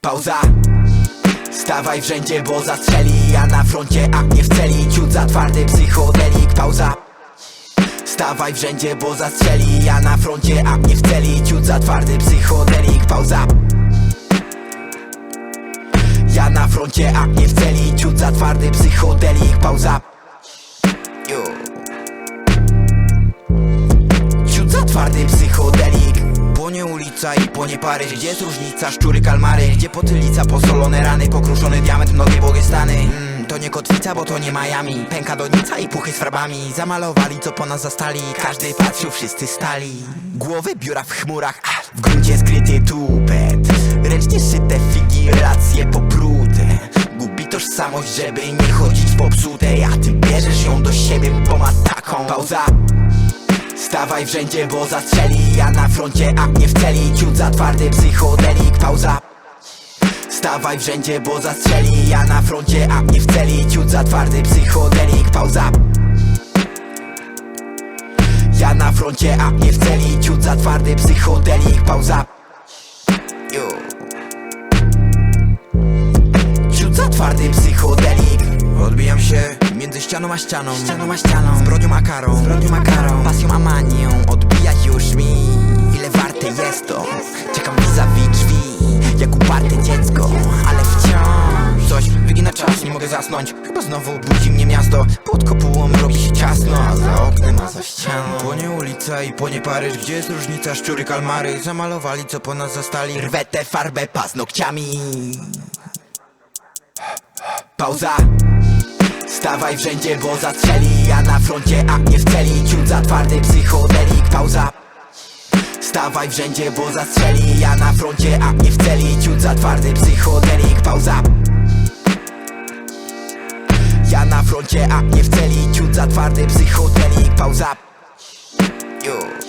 Pauza. Stawaj w rzędzie, bo zastrzeli Ja na froncie, a nie w celi Ciut za twardy psychodelik Pauza. Stawaj w rzędzie, bo zastrzeli Ja na froncie, a nie w celi Ciut za twardy psychodelik Pauza. Ja na froncie, a nie w celi Ciut za twardy psychodelik Pauza. Yo. Ciut za twardy psychodelik Płonie ulica i płonie Paryż Gdzie jest różnica? Szczury, kalmary. Gdzie potylica? Posolone rany. Pokruszony diament, mnogie błogie stany. Mm, To nie kotwica, bo to nie Miami. Pęka donica i puchy z farbami. Zamalowali, co po nas zastali. Każdy patrzył, wszyscy stali. Głowy biura w chmurach a W gruncie skryty tupet. Ręcznie szyte figi, relacje popróte Gubi tożsamość, żeby nie chodzić popsute A ty bierzesz ją do siebie, bo ma taką. Pauza Stawaj w rzędzie, bo zastrzeli Ja na froncie, a nie w celi Ciut za twardy psychodelik Pauza. Stawaj w rzędzie, bo zastrzeli Ja na froncie, a nie w celi Ciut za twardy psychodelik Pauza. Ja na froncie, a nie w celi Ciut za twardy psychodelik Pauza. Yo. Ciut za twardy psychodelik. Odbijam się między ścianą a ścianą. Ścianą a ścianą. Zbrodnią a karą. Zbrodnią a karą mogę zasnąć. Chyba znowu budzi mnie miasto. Pod kopułą robi się ciasno A za oknem, a za ścianą Płonie ulica i płonie Paryż Gdzie jest różnica? Szczury, kalmary. Zamalowali, co po nas zastali. Rwę tę farbę paznokciami. Pauza. Stawaj w rzędzie, bo zastrzeli Ja na froncie, a nie w celi. Ciut za twardy psychodelik Pauza. Stawaj w rzędzie, bo zastrzeli Ja na froncie, a nie w celi. Ciut za twardy psychodelik Pauza A nie w celi Ciut za twardy psychodelik Pauza Yo.